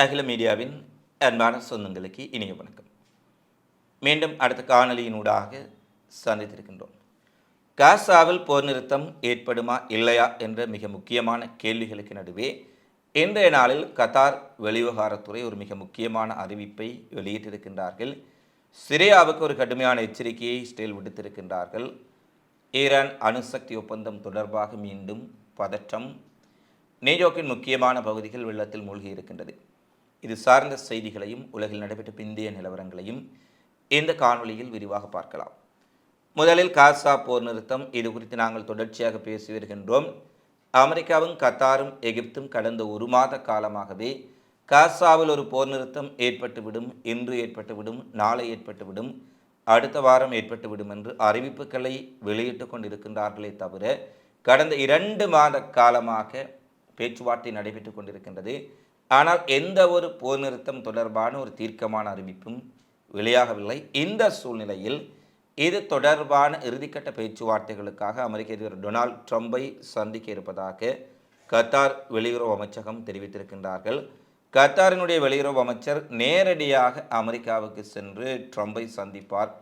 அகில மீடியாவின் அன்பான சொந்தங்களுக்கு இனிய வணக்கம். மீண்டும் அடுத்த காணொலியினூடாக சந்தித்திருக்கின்றோம். காசாவில் போர் நிறுத்தம் ஏற்படுமா இல்லையா என்ற மிக முக்கியமான கேள்விகளுக்கு நடுவே இன்றைய நாளில் கத்தார் வெளிவிவகாரத்துறை ஒரு மிக முக்கியமான அறிவிப்பை வெளியிட்டிருக்கின்றார்கள். சிரியாவுக்கு ஒரு கடுமையான எச்சரிக்கையை ஸ்டேல் விடுத்திருக்கின்றார்கள். ஈரான் அணுசக்தி ஒப்பந்தம் தொடர்பாக மீண்டும் பதற்றம். நேஜோக்கின் முக்கியமான பகுதிகள் வெள்ளத்தில் மூழ்கி இருக்கின்றது. இது சார்ந்த செய்திகளையும் உலகில் நடைபெற்ற பிந்தைய நிலவரங்களையும் இந்த காணொளியில் விரிவாக பார்க்கலாம். முதலில் காசா போர் நிறுத்தம். இது குறித்து நாங்கள் தொடர்ச்சியாக பேசி வருகின்றோம். அமெரிக்காவும் கத்தாரும் எகிப்தும் கடந்த ஒரு மாத காலமாகவே காசாவில் ஒரு போர் நிறுத்தம் ஏற்பட்டுவிடும் இன்று ஏற்பட்டுவிடும் நாளை ஏற்பட்டுவிடும் அடுத்த வாரம் ஏற்பட்டுவிடும் என்று அறிவிப்புகளை வெளியிட்டு கொண்டிருக்கின்றார்களே தவிர கடந்த இரண்டு மாத காலமாக பேச்சுவார்த்தை நடைபெற்று கொண்டிருக்கின்றது. ஆனால் எந்த ஒரு போர் நிறுத்தம் தொடர்பான ஒரு தீர்க்கமான அறிவிப்பும் வெளியாகவில்லை. இந்த சூழ்நிலையில் இது தொடர்பான இறுதிக்கட்ட பேச்சுவார்த்தைகளுக்காக அமெரிக்க அதிபர் டொனால்ட் ட்ரம்பை சந்திக்க இருப்பதாக கத்தார் வெளியுறவு அமைச்சகம் தெரிவித்திருக்கின்றார்கள். கத்தாரினுடைய வெளியுறவு அமைச்சர் நேரடியாக அமெரிக்காவுக்கு சென்று ட்ரம்பை சந்திப்பார்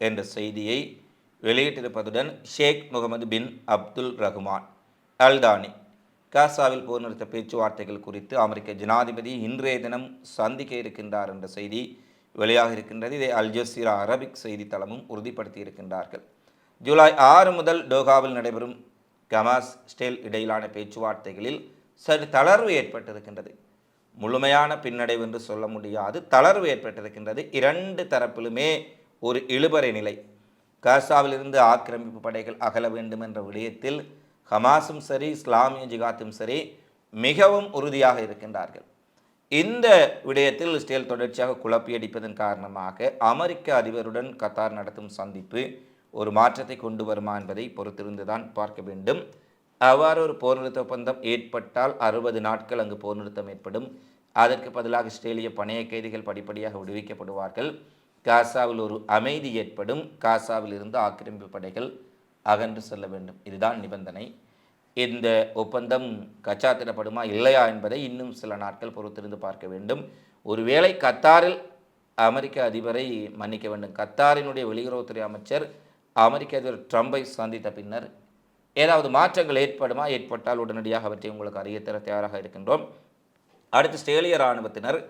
என்ற செய்தியை வெளியிட்டிருப்பதுடன் Sheikh Mohammed bin Abdul Rahman Al Thani காசாவில் போர் நிறுத்த பேச்சுவார்த்தைகள் குறித்து அமெரிக்க ஜனாதிபதி இன்றைய தினம் சந்திக்க இருக்கின்றார் என்ற செய்தி வெளியாக இருக்கின்றது. இதை அல் ஜசீரா அரபிக் செய்தித்தளமும் உறுதிப்படுத்தி இருக்கின்றார்கள் ஜூலை ஆறு முதல் டோகாவில் நடைபெறும் கமாஸ் ஸ்டேல் இடையிலான பேச்சுவார்த்தைகளில் சற்று தளர்வு ஏற்பட்டிருக்கின்றது. முழுமையான பின்னடைவு என்று சொல்ல முடியாது. தளர்வு ஏற்பட்டிருக்கின்றது. இரண்டு தரப்பிலுமே ஒரு இழுபறை நிலை. காசாவிலிருந்து ஆக்கிரமிப்பு படைகள் அகல வேண்டும் என்ற விடயத்தில் ஹமாஸும் சரி இஸ்லாமிய ஜிகாத்தும் சரி மிகவும் உறுதியாக இருக்கின்றார்கள். இந்த விடயத்தில் இஸ்ரேல் தொடர்ச்சியாக குழப்பியடிப்பதன் காரணமாக அமெரிக்க அதிபருடன் கத்தார் நடத்தும் சந்திப்பு ஒரு மாற்றத்தை கொண்டு வருமா என்பதை பொறுத்திருந்துதான் பார்க்க வேண்டும். அவ்வாறு ஒரு போர் நிறுத்த ஒப்பந்தம் ஏற்பட்டால் அறுபது நாட்கள் அங்கு போர் நிறுத்தம் ஏற்படும். அதற்கு பதிலாக இஸ்ரேலிய பணைய கைதிகள் படிப்படியாக விடுவிக்கப்படுவார்கள். காசாவில் ஒரு அமைதி ஏற்படும். காசாவில் இருந்து ஆக்கிரமிப்பு படைகள் அகன்று செல்ல வேண்டும். இதுதான் நிபந்தனை. இந்த ஒப்பந்தம் கச்சாத்திடப்படுமா இல்லையா என்பதை இன்னும் சில நாட்கள் பொறுத்திருந்து பார்க்க வேண்டும். ஒருவேளை கத்தாரில் அமெரிக்க அதிபரை மன்னிக்க வேண்டும். கத்தாரினுடைய வெளியுறவுத்துறை அமைச்சர் அமெரிக்க அதிபர் ட்ரம்பை சந்தித்த பின்னர் ஏதாவது மாற்றங்கள் ஏற்படுமா? ஏற்பட்டால் உடனடியாக அவற்றை உங்களுக்கு அறியத்தர தயாராக இருக்கின்றோம். அடுத்து ஸ்ட்ரேலிய இராணுவத்தினர்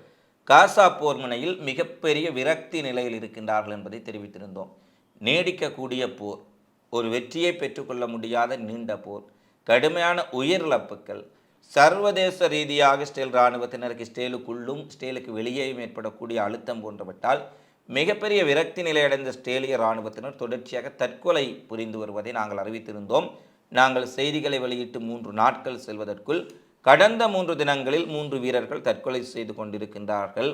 காசா போர் முனையில் மிகப்பெரிய விரக்தி நிலையில் இருக்கின்றார்கள் என்பதை தெரிவித்திருந்தோம். நீடிக்கக்கூடிய போர் ஒரு வெற்றியை பெற்றுக்கொள்ள முடியாத நீண்ட போர் கடுமையான உயிரிழப்புகள் சர்வதேச ரீதியாக ஸ்டேல் இராணுவத்தினருக்கு ஸ்டேலுக்குள்ளும் ஸ்டேலுக்கு வெளியேயும் ஏற்படக்கூடிய அழுத்தம் போன்றவற்றால் மிகப்பெரிய விரக்தி நிலையடைந்த ஸ்டேலிய இராணுவத்தினர் தொடர்ச்சியாக தற்கொலை புரிந்து வருவதை நாங்கள் அறிவித்திருந்தோம். நாங்கள் செய்திகளை வெளியிட்டு மூன்று நாட்கள் செல்வதற்குள் கடந்த மூன்று தினங்களில் மூன்று வீரர்கள் தற்கொலை செய்து கொண்டிருக்கின்றார்கள்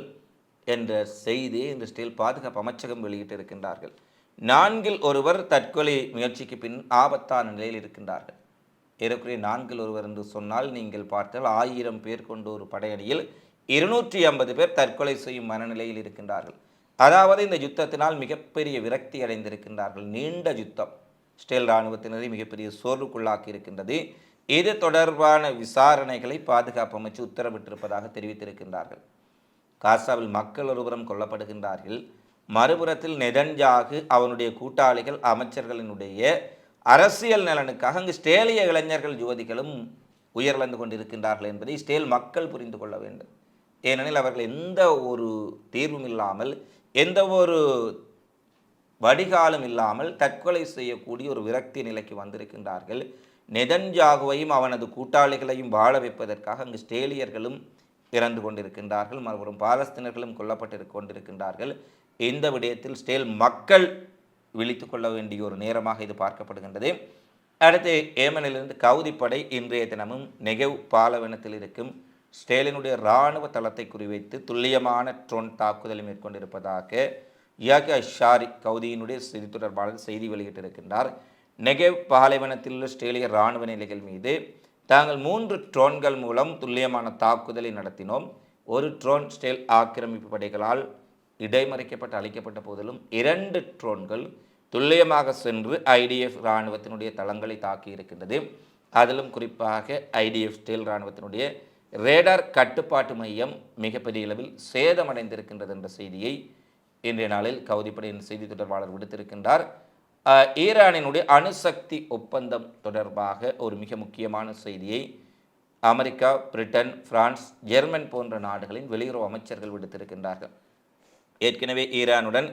என்ற செய்தியை இந்த ஸ்டேல் பாதுகாப்பு அமைச்சகம் வெளியிட்டிருக்கின்றார்கள். நான்கில் ஒருவர் தற்கொலை முயற்சிக்கு பின் ஆபத்தான நிலையில் இருக்கின்றார்கள். ஏறக்குறைய நான்கில் ஒருவர் என்று சொன்னால் நீங்கள் பார்த்தால் ஆயிரம் பேர் கொண்ட ஒரு படையணியில் இருநூற்றி ஐம்பது பேர் தற்கொலை செய்யும் மனநிலையில் இருக்கின்றார்கள். அதாவது இந்த யுத்தத்தினால் மிகப்பெரிய விரக்தி அடைந்திருக்கின்றார்கள். நீண்ட யுத்தம். ஸ்டேல் இராணுவத்தினரை மிகப்பெரிய சோர்வுக்குள்ளாக்கி இருக்கின்றது. இது தொடர்பான விசாரணைகளை பாதுகாப்பு அமைச்சு உத்தரவிட்டிருப்பதாக தெரிவித்திருக்கின்றார்கள். காசாவில் மக்கள் ஒருபுறம் கொல்லப்படுகின்றார்கள். மறுபுறத்தில் நெதன்ஜாகு அவனுடைய கூட்டாளிகள் அமைச்சர்களினுடைய அரசியல் நலனுக்காக அங்கு ஸ்டேலிய இளைஞர்கள் யுவதிகளும் உயர்வந்து கொண்டிருக்கின்றார்கள் என்பதை ஸ்டேல் மக்கள் புரிந்து கொள்ள வேண்டும். ஏனெனில் அவர்கள் எந்த ஒரு தீர்வும் இல்லாமல் எந்த ஒரு வடிகாலும் இல்லாமல் தற்கொலை செய்யக்கூடிய ஒரு விரக்தி நிலைக்கு வந்திருக்கின்றார்கள். நெதன்ஜாகுவையும் அவனது கூட்டாளிகளையும் வாழ வைப்பதற்காக அங்கு ஸ்டேலியர்களும் இறந்து கொண்டிருக்கின்றார்கள் மறுபுறம் பாலஸ்தீனர்களும் கொல்லப்பட்டு கொண்டிருக்கின்றார்கள். இந்த விடயத்தில் ஸ்டேல் மக்கள் விழித்து கொள்ள வேண்டிய ஒரு நேரமாக இது பார்க்கப்படுகின்றது. அடுத்து ஏமனிலிருந்து கவுதிப்படை இன்றைய தினமும் நெகவ் பாலவனத்தில் இருக்கும் ஸ்டேலினுடைய இராணுவ தளத்தை குறிவைத்து துல்லியமான ட்ரோன் தாக்குதலை மேற்கொண்டிருப்பதாக யாக ஷாரி கவுதியினுடைய செய்தி தொடர்பாளர் செய்தி வெளியிட்டிருக்கின்றார். நெகவ் பாலைவனத்தில் உள்ள ஸ்டேலிய இராணுவ நிலைகள் மீது தாங்கள் மூன்று ட்ரோன்கள் மூலம் துல்லியமான தாக்குதலை நடத்தினோம். ஒரு ட்ரோன் ஸ்டேல் ஆக்கிரமிப்பு படைகளால் இடைமறிக்கப்பட்டு அழிக்கப்பட்ட போதிலும் இரண்டு ட்ரோன்கள் துல்லியமாக சென்று ஐடிஎஃப் இராணுவத்தினுடைய தளங்களை தாக்கி இருக்கின்றது. அதிலும் குறிப்பாக ஐடிஎஃப் ஸ்டேல் இராணுவத்தினுடைய ரேடார் கட்டுப்பாட்டு மையம் மிகப்பெரிய அளவில் சேதமடைந்திருக்கின்றது என்ற செய்தியை இன்றைய நாளில் கவுதிப்படையின் செய்தி தொடர்பாளர் விடுத்திருக்கின்றார். ஈரானினுடைய அணுசக்தி ஒப்பந்தம் தொடர்பாக ஒரு மிக முக்கியமான செய்தியை அமெரிக்கா பிரிட்டன் பிரான்ஸ் ஜெர்மன் போன்ற நாடுகளின் வெளியுறவு அமைச்சர்கள் விடுத்திருக்கின்றார்கள். ஏற்கனவே ஈரானுடன்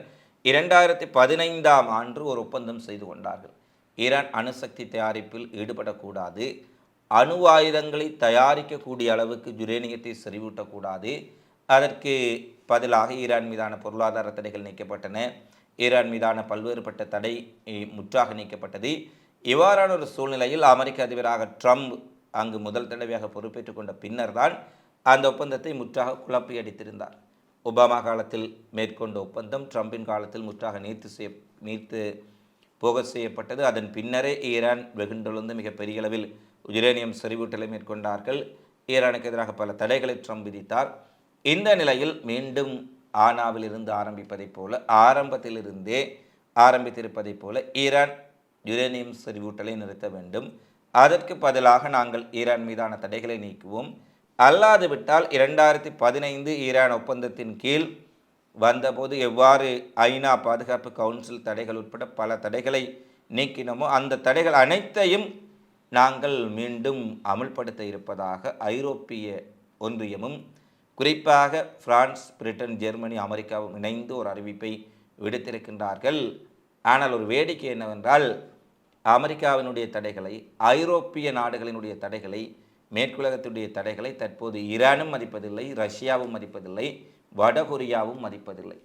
இரண்டாயிரத்தி பதினைந்தாம் ஆண்டு ஒரு ஒப்பந்தம் செய்து கொண்டார்கள். ஈரான் அணுசக்தி தயாரிப்பில் ஈடுபடக்கூடாது அணு ஆயுதங்களை தயாரிக்கக்கூடிய அளவுக்கு ஜுரேனியத்தை செறிவூட்டக்கூடாது அதற்கு பதிலாக ஈரான் மீதான பொருளாதார தடைகள் நீக்கப்பட்டன. ஈரான் மீதான பல்வேறுபட்ட தடை முற்றாக நீக்கப்பட்டது. இவ்வாறான ஒரு சூழ்நிலையில் அமெரிக்க அதிபராக ட்ரம்ப் அங்கு முதல் தடவையாக பொறுப்பேற்றுக் கொண்ட பின்னர்தான் அந்த ஒப்பந்தத்தை முற்றாக குழப்பி அடித்திருந்தார் ஒபாமா காலத்தில் மேற்கொண்ட ஒப்பந்தம் ட்ரம்பின் காலத்தில் முற்றாக நீர்த்து செய்ய நீர்த்து போக செய்யப்பட்டது. அதன் பின்னரே ஈரான் வெகுண்டெழுந்து மிக பெரிய அளவில் யுரேனியம் செறிவூட்டலை மேற்கொண்டார்கள். ஈரானுக்கு எதிராக பல தடைகளை ட்ரம்ப் விதித்தார். இந்த நிலையில் மீண்டும் ஆனாவிலிருந்து ஆரம்பிப்பதைப் போல ஆரம்பத்திலிருந்தே ஆரம்பித்திருப்பதைப் போல ஈரான் யுரேனியம் செறிவூட்டலை நிறுத்த வேண்டும். அதற்கு பதிலாக நாங்கள் ஈரான் மீதான தடைகளை நீக்குவோம். அல்லாது விட்டால் இரண்டாயிரத்தி பதினைந்து ஈரான் ஒப்பந்தத்தின் கீழ் வந்தபோது எவ்வாறு ஐநா பாதுகாப்பு கவுன்சில் தடைகள் உட்பட பல தடைகளை நீக்கினோமோ அந்த தடைகள் அனைத்தையும் நாங்கள் மீண்டும் அமுல்படுத்த இருப்பதாக ஐரோப்பிய ஒன்றியமும் குறிப்பாக பிரான்ஸ் பிரிட்டன் ஜெர்மனி அமெரிக்காவும் இணைந்து ஒரு அறிவிப்பை விடுத்திருக்கின்றார்கள். ஆனால் ஒரு வேடிக்கை என்னவென்றால் அமெரிக்காவினுடைய தடைகளை ஐரோப்பிய நாடுகளினுடைய தடைகளை மேற்குலகத்துடைய தடைகளை தற்போது ஈரானும் மதிப்பதில்லை ரஷ்யாவும் மதிப்பதில்லை வடகொரியாவும் மதிப்பதில்லை.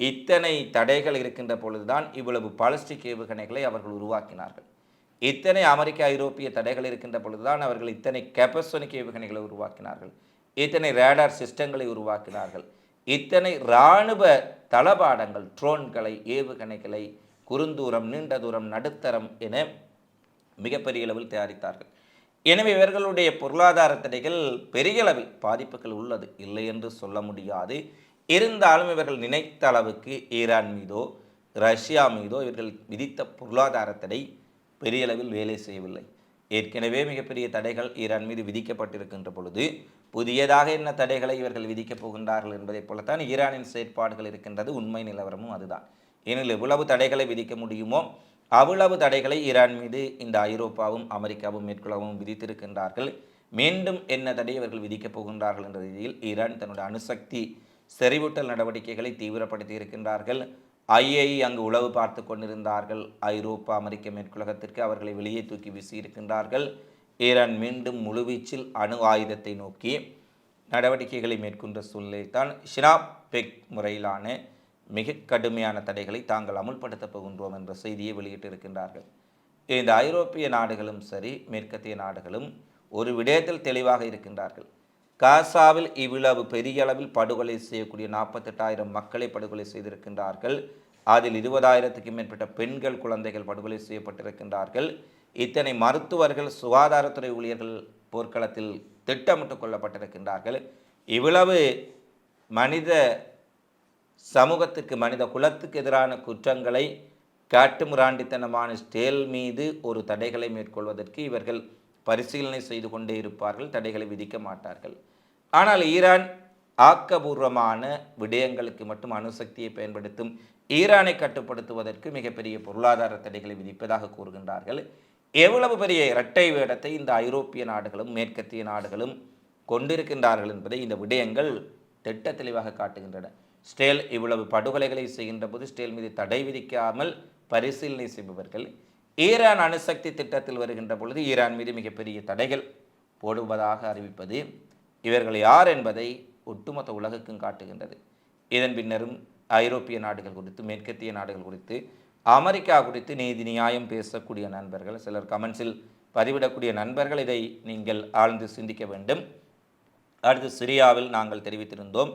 இத்தனை தடைகள் இருக்கின்ற பொழுதுதான் இவ்வளவு பாலிஸ்டிக் ஏவுகணைகளை அவர்கள் உருவாக்கினார்கள். இத்தனை அமெரிக்க ஐரோப்பிய தடைகள் இருக்கின்ற பொழுதுதான் அவர்கள் இத்தனை கெப்பசோனிக் ஏவுகணைகளை உருவாக்கினார்கள். இத்தனை ரேடார் சிஸ்டங்களை உருவாக்கினார்கள். இத்தனை இராணுவ தளபாடங்கள் ட்ரோன்களை ஏவுகணைகளை குறுந்தூரம் நீண்ட தூரம் நடுத்தரம் என மிகப்பெரிய அளவில் தயாரித்தார்கள். எனவே இவர்களுடைய பொருளாதார தடைகள் பெரிய அளவில் பாதிப்புகள் உள்ளது. இல்லை என்று சொல்ல முடியாது. இருந்தாலும் இவர்கள் நினைத்த அளவுக்கு ஈரான் மீதோ ரஷ்யா மீதோ இவர்கள் விதித்த பொருளாதார தடை பெரிய அளவில் வேலை செய்யவில்லை. ஏற்கனவே மிகப்பெரிய தடைகள் ஈரான் மீது விதிக்கப்பட்டிருக்கின்ற பொழுது புதியதாக என்ன தடைகளை இவர்கள் விதிக்கப் போகின்றார்கள் என்பதைப் போலத்தான் ஈரானின் செயற்பாடுகள் இருக்கின்றது. உண்மை நிலவரமும் அதுதான். ஏனில் எவ்வளவு தடைகளை விதிக்க முடியுமோ அவ்வளவு தடைகளை ஈரான் மீது இந்த ஐரோப்பாவும் அமெரிக்காவும் மேற்கொள்ளவும் விதித்திருக்கின்றார்கள். மீண்டும் என்ன தடை இவர்கள் விதிக்கப் போகின்றார்கள் என்ற ரீதியில் ஈரான் தன்னுடைய அணுசக்தி செறிவூட்டல் நடவடிக்கைகளை தீவிரப்படுத்தி இருக்கின்றார்கள். ஐஏஇ அங்கு உளவு பார்த்து கொண்டிருந்தார்கள். ஐரோப்பா அமெரிக்க மேற்குலகத்திற்கு அவர்களை வெளியே தூக்கி வீசியிருக்கின்றார்கள் ஈரான் மீண்டும் முழுவீச்சில் அணு ஆயுதத்தை நோக்கி நடவடிக்கைகளை மேற்கொண்ட சூழ்நிலைத்தான் ஷினாப் பெக் முறையிலான மிக கடுமையான தடைகளை தாங்கள் அமுல்படுத்தப் போகின்றோம் என்ற செய்தியை வெளியிட்டிருக்கின்றார்கள். இந்த ஐரோப்பிய நாடுகளும் சரி மேற்கத்திய நாடுகளும் ஒரு விடயத்தில் தெளிவாக இருக்கின்றார்கள். காசாவில் இவ்வளவு பெரிய அளவில் படுகொலை செய்யக்கூடிய நாற்பத்தெட்டாயிரம் மக்களை படுகொலை செய்திருக்கின்றார்கள். அதில் இருபதாயிரத்துக்கும் மேற்பட்ட பெண்கள் குழந்தைகள் படுகொலை செய்யப்பட்டிருக்கின்றார்கள். இத்தனை மருத்துவர்கள் சுகாதாரத்துறை ஊழியர்கள் போர்க்களத்தில் திட்டமிட்டு கொள்ளப்பட்டிருக்கின்றார்கள். இவ்வளவு மனித சமூகத்துக்கு மனித குலத்துக்கு எதிரான குற்றங்களை காட்டுமிராண்டித்தனமான ஸ்டேல் மீது ஒரு தடைகளை மேற்கொள்வதற்கு இவர்கள் பரிசீலனை செய்து கொண்டே இருப்பார்கள் தடைகளை விதிக்க மாட்டார்கள். ஆனால் ஈரான் ஆக்கபூர்வமான விடயங்களுக்கு மட்டும் அணுசக்தியை பயன்படுத்தும் ஈரானை கட்டுப்படுத்துவதற்கு மிகப்பெரிய பொருளாதார தடைகளை விதிப்பதாக கூறுகின்றார்கள். எவ்வளவு பெரிய இரட்டை வேடத்தை இந்த ஐரோப்பிய நாடுகளும் மேற்கத்திய நாடுகளும் கொண்டிருக்கின்றார்கள் என்பதை இந்த விடயங்கள் திட்ட தெளிவாக காட்டுகின்றன. ஸ்டேல் இவ்வளவு படுகொலைகளை செய்கின்ற போது ஸ்டேல் மீது தடை விதிக்காமல் பரிசீலனை செய்பவர்கள் ஈரான் அணுசக்தி திட்டத்தில் வருகின்ற பொழுது ஈரான் மீது மிகப்பெரிய தடைகள் போடுவதாக அறிவிப்பது இவர்கள் யார் என்பதை ஒட்டுமொத்த உலகுக்கும் காட்டுகின்றது. இதன் பின்னரும் ஐரோப்பிய நாடுகள் குறித்து மேற்கத்திய நாடுகள் குறித்து அமெரிக்கா குறித்து நீதி நியாயம் பேசக்கூடிய நண்பர்கள் சிலர் கமெண்ட்ஸில் பதிவிடக்கூடிய நண்பர்கள் இதை நீங்கள் ஆழ்ந்து சிந்திக்க வேண்டும். அடுத்து சிரியாவில் நாங்கள் தெரிவித்திருந்தோம்.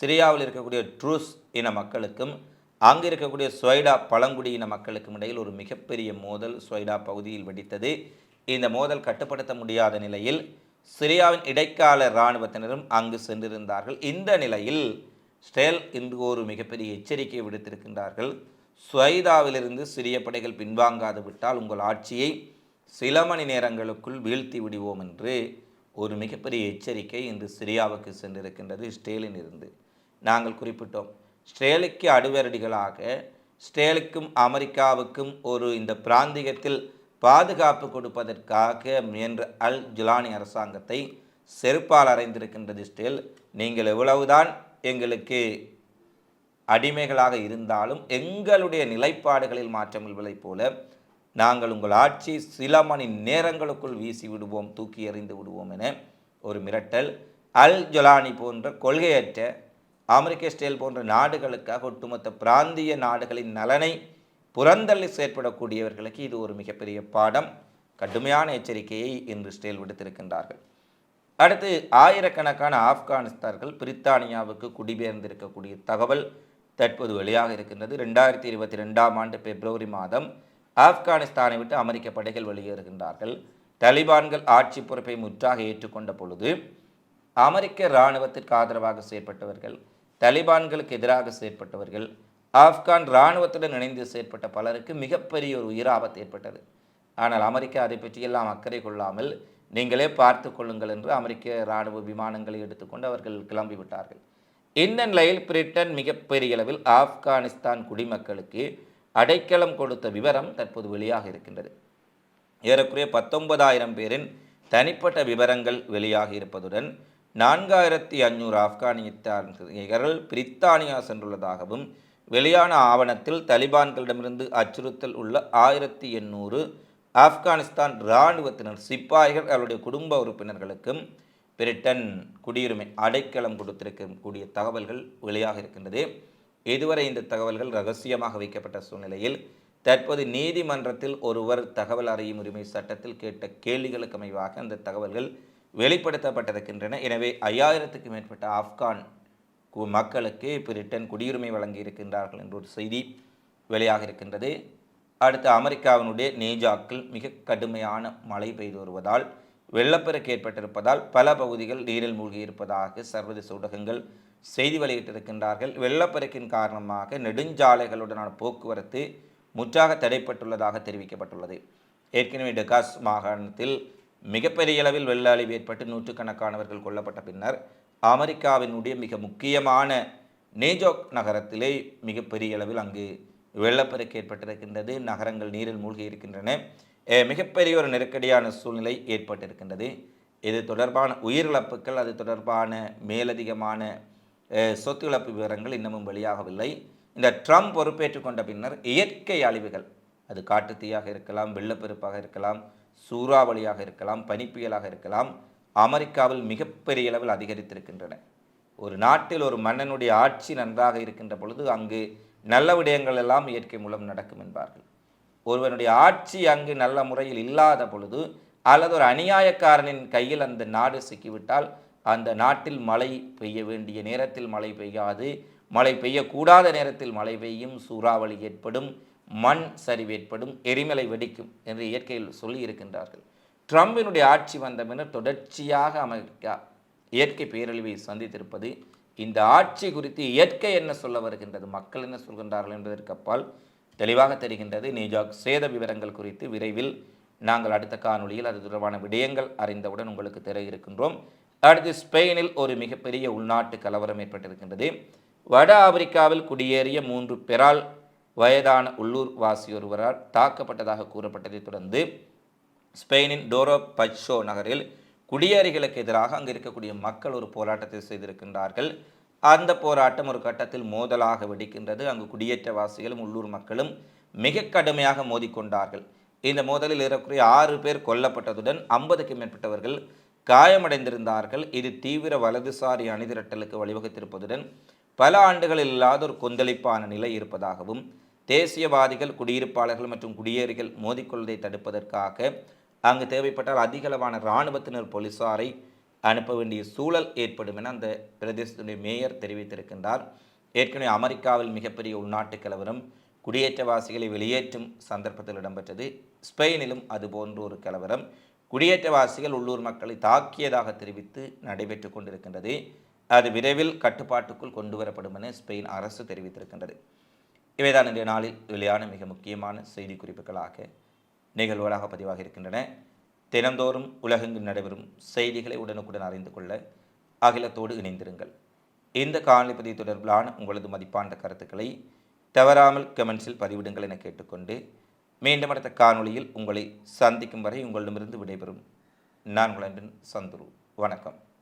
சிரியாவில் இருக்கக்கூடிய ட்ரூஸ் இன மக்களுக்கும் அங்கு இருக்கக்கூடிய ஸ்வைடா பழங்குடி இன மக்களுக்கும் இடையில் ஒரு மிகப்பெரிய மோதல் ஸ்வைடா பகுதியில் வெடித்தது. இந்த மோதல் கட்டுப்படுத்த முடியாத நிலையில் சிரியாவின் இடைக்கால இராணுவத்தினரும் அங்கு சென்றிருந்தார்கள். இந்த நிலையில் ஸ்டேல் இன்று ஒரு மிகப்பெரிய எச்சரிக்கையை விடுத்திருக்கின்றார்கள். ஸ்வைதாவிலிருந்து சிறிய படைகள் பின்வாங்காது விட்டால் உங்கள் ஆட்சியை சில மணி நேரங்களுக்குள் வீழ்த்தி விடுவோம் என்று ஒரு மிகப்பெரிய எச்சரிக்கை இன்று சிரியாவுக்கு சென்றிருக்கின்றது ஸ்டேலின் இருந்து. நாங்கள் குறிப்பிட்டோம் ஸ்டேலுக்கு அடுவரடிகளாக ஸ்டேலுக்கும் அமெரிக்காவுக்கும் ஒரு இந்த பிராந்தியத்தில் பாதுகாப்பு கொடுப்பதற்காக முயன்ற அல் ஜுலானி அரசாங்கத்தை செருப்பால் அறைந்திருக்கின்றது ஸ்டேல் நீங்கள் எவ்வளவுதான் எங்களுக்கு அடிமைகளாக இருந்தாலும் எங்களுடைய நிலைப்பாடுகளில் மாற்றம் இல்லை போல நாங்கள் உங்கள் ஆட்சி சில மணி நேரங்களுக்குள் வீசி விடுவோம் தூக்கி எறிந்து விடுவோம் என ஒரு மிரட்டல். அல் ஜொலானி போன்ற கொள்கையற்ற அமெரிக்க ஸ்டேல் போன்ற நாடுகளுக்காக ஒட்டுமொத்த பிராந்திய நாடுகளின் நலனை புறந்தள்ளி செயற்படக்கூடியவர்களுக்கு இது ஒரு மிகப்பெரிய பாடம். கடுமையான எச்சரிக்கையை இன்று ஸ்டேல் விடுத்திருக்கின்றார்கள். அடுத்து ஆயிரக்கணக்கான ஆப்கானிஸ்தார்கள் பிரித்தானியாவுக்கு குடிபெயர்ந்திருக்கக்கூடிய தகவல். தற்போது வெளியாக இருக்கின்றது. ரெண்டாயிரத்தி இருபத்தி ரெண்டாம் ஆண்டு பிப்ரவரி மாதம் ஆப்கானிஸ்தானை விட்டு அமெரிக்க படைகள் வெளியேறுகின்றார்கள். தலிபான்கள் ஆட்சி பொறுப்பை முற்றாக ஏற்றுக்கொண்ட பொழுது அமெரிக்க இராணுவத்திற்கு ஆதரவாக செயற்பட்டவர்கள் தலிபான்களுக்கு எதிராக செயற்பட்டவர்கள் ஆப்கான் இராணுவத்துடன் இணைந்து செயற்பட்ட பலருக்கு மிகப்பெரிய ஒரு உயிராபத்து ஏற்பட்டது. ஆனால் அமெரிக்கா அதை பற்றியெல்லாம் அக்கறை கொள்ளாமல் நீங்களே பார்த்து கொள்ளுங்கள் என்று அமெரிக்க இராணுவ விமானங்களை எடுத்துக்கொண்டு அவர்கள் கிளம்பிவிட்டார்கள். இந்த நிலையில் பிரிட்டன் மிகப்பெரிய அளவில் ஆப்கானிஸ்தான் குடிமக்களுக்கு அடைக்கலம் கொடுத்த விவரம் தற்போது வெளியாக இருக்கின்றது. ஏறக்குறைய பத்தொன்பதாயிரம் பேரின் தனிப்பட்ட விவரங்கள் வெளியாகி இருப்பதுடன் நான்காயிரத்தி அஞ்சூறு ஆப்கானிஸ்தானியர்கள் பிரித்தானியா சென்றுள்ளதாகவும் வெளியான ஆவணத்தில் தலிபான்களிடமிருந்து அச்சுறுத்தல் உள்ள ஆயிரத்தி எண்ணூறு ஆப்கானிஸ்தான் இராணுவத்தினர் சிப்பாய்கள் அவருடைய குடும்ப உறுப்பினர்களுக்கும் பிரிட்டன் குடியுரிமை அடைக்கலம் கொடுத்திருக்கக்கூடிய தகவல்கள் வெளியாக இருக்கின்றது. இதுவரை இந்த தகவல்கள் ரகசியமாக வைக்கப்பட்ட சூழ்நிலையில் தற்போது நீதிமன்றத்தில் ஒருவர் தகவல் அறியும் உரிமை சட்டத்தில் கேட்ட கேள்விகளுக்கு அமைவாக அந்த தகவல்கள் வெளிப்படுத்தப்பட்டிருக்கின்றன. எனவே ஐயாயிரத்துக்கு மேற்பட்ட ஆப்கான் மக்களுக்கு பிரிட்டன் குடியுரிமை வழங்கி இருக்கின்றார்கள் என்ற ஒரு செய்தி வெளியாக இருக்கின்றது. அடுத்து அமெரிக்காவினுடைய நேஜாக்கில் மிக கடுமையான மழை பெய்து வருவதால் வெள்ளப்பெருக்கு ஏற்பட்டிருப்பதால் பல பகுதிகள் நீரில் மூழ்கி இருப்பதாக சர்வதேச ஊடகங்கள் செய்தி வெளியிட்டிருக்கின்றார்கள். வெள்ளப்பெருக்கின் காரணமாக நெடுஞ்சாலைகளுடனான போக்குவரத்து முற்றாக தடைப்பட்டுள்ளதாக தெரிவிக்கப்பட்டுள்ளது. ஏற்கனவே டெகாஸ் மாகாணத்தில் மிகப்பெரிய அளவில் வெள்ள அழிவு ஏற்பட்டு நூற்றுக்கணக்கானவர்கள் கொல்லப்பட்ட பின்னர் அமெரிக்காவினுடைய மிக முக்கியமான நேஜோக் நகரத்திலே மிகப்பெரிய அளவில் அங்கு வெள்ளப்பெருக்கு ஏற்பட்டிருக்கின்றது. நகரங்கள் நீரில் மூழ்கி இருக்கின்றன மிகப்பெரிய ஒரு நெருக்கடியான சூழ்நிலை ஏற்பட்டிருக்கின்றது. இது தொடர்பான உயிரிழப்புகள் அது தொடர்பான மேலதிகமான சொத்து இழப்பு விவரங்கள் இன்னமும் வெளியாகவில்லை. இந்த ட்ரம்ப் பொறுப்பேற்றுக் கொண்ட பின்னர் இயற்கை அழிவுகள் அது காட்டுத்தீயாக இருக்கலாம் வெள்ளப்பெருப்பாக இருக்கலாம் சூறாவளியாக இருக்கலாம் பனிப்புயலாக இருக்கலாம் அமெரிக்காவில் மிகப்பெரிய அளவில் அதிகரித்திருக்கின்றன. ஒரு நாட்டில் ஒரு மன்னனுடைய ஆட்சி நன்றாக இருக்கின்ற பொழுது அங்கு நல்ல விடயங்கள் எல்லாம் இயற்கை மூலம் நடக்கும் என்பார்கள். ஒருவனுடைய ஆட்சி அங்கு நல்ல முறையில் இல்லாத பொழுது அல்லது ஒரு அநியாயக்காரனின் கையில் அந்த நாடு சிக்கிவிட்டால் அந்த நாட்டில் மழை பெய்ய வேண்டிய நேரத்தில் மழை பெய்யாது. மழை பெய்யக்கூடாத நேரத்தில் மழை பெய்யும் சூறாவளி ஏற்படும் மண் சரிவு ஏற்படும் எரிமலை வெடிக்கும் என்று இயற்கையில் சொல்லி இருக்கின்றார்கள். ட்ரம்பினுடைய ஆட்சி வந்த பின்னர் தொடர்ச்சியாக அமெரிக்கா இயற்கை பேரழிவை சந்தித்திருப்பது இந்த ஆட்சி குறித்து இயற்கை என்ன சொல்ல வருகின்றது மக்கள் என்ன சொல்கின்றார்கள் என்பதற்கு அப்பால் தெளிவாக தெரிகின்றது. நியூயார்க் சேத விவரங்கள் குறித்து விரைவில் நாங்கள் அடுத்த காணொளியில் அது தொடர்பான விடயங்கள் அறிந்தவுடன் உங்களுக்கு தெரிய இருக்கின்றோம். அடுத்து ஸ்பெயினில் ஒரு மிகப்பெரிய உள்நாட்டு கலவரம் ஏற்பட்டிருக்கின்றது. வட ஆப்பிரிக்காவில் குடியேறிய மூன்று பெறால் வயதான உள்ளூர் வாசி ஒருவரால் தாக்கப்பட்டதாக கூறப்பட்டதைத் தொடர்ந்து ஸ்பெயினின் டோரோ பச்சோ நகரில் குடியேறிகளுக்கு எதிராக அங்கு இருக்கக்கூடிய மக்கள் ஒரு போராட்டத்தை செய்திருக்கின்றார்கள். அந்த போராட்டம் ஒரு கட்டத்தில் மோதலாக வெடிக்கின்றது. அங்கு குடியேற்றவாசிகளும் உள்ளூர் மக்களும் மிக கடுமையாக மோதிக்கொண்டார்கள். இந்த மோதலில் ஏறக்குறைய ஆறு பேர் கொல்லப்பட்டதுடன் ஐம்பதுக்கும் மேற்பட்டவர்கள் காயமடைந்திருந்தார்கள். இது தீவிர வலதுசாரி அணிதிரட்டலுக்கு வழிவகுத்திருப்பதுடன் பல ஆண்டுகளில் இல்லாத ஒரு கொந்தளிப்பான நிலை இருப்பதாகவும் தேசியவாதிகள் குடியிருப்பாளர்கள் மற்றும் குடியேறிகள் மோதிக்கொள்வதை தடுப்பதற்காக அங்கு தேவைப்பட்டால் அதிகளவான இராணுவத்தினர் போலீசாரை அனுப்ப வேண்டிய சூழல் ஏற்படும் என அந்த பிரதேசத்துடைய மேயர் தெரிவித்திருக்கின்றார். ஏற்கனவே அமெரிக்காவில் மிகப்பெரிய உள்நாட்டு கலவரம் குடியேற்றவாசிகளை வெளியேற்றும் சந்தர்ப்பத்தில் இடம்பெற்றது. ஸ்பெயினிலும் அதுபோன்ற ஒரு கலவரம் குடியேற்றவாசிகள் உள்ளூர் மக்களை தாக்கியதாக தெரிவித்து நடைபெற்று கொண்டிருக்கின்றது. அது விரைவில் கட்டுப்பாட்டுக்குள் கொண்டு வரப்படும் என ஸ்பெயின் அரசு தெரிவித்திருக்கின்றது. இவைதான் இன்றைய நாளில் வெளியான மிக முக்கியமான செய்தி குறிப்புகளாக நிகழ்வுகளாக பதிவாக இருக்கின்றன தினந்தோறும் உலகெங்கு நடைபெறும் செய்திகளை உடனுக்குடன் அறிந்து கொள்ள அகிலத்தோடு இணைந்திருங்கள். இந்த காணொலி பதிவு தொடர்பிலான உங்களது மதிப்பான கருத்துக்களை தவறாமல் கமெண்ட்ஸில் பதிவிடுங்கள் என கேட்டுக்கொண்டு மீண்டும் அடுத்த காணொளியில் உங்களை சந்திக்கும் வரை உங்களிடமிருந்து விடைபெறும். நான் உங்கள் சந்துரு. வணக்கம்.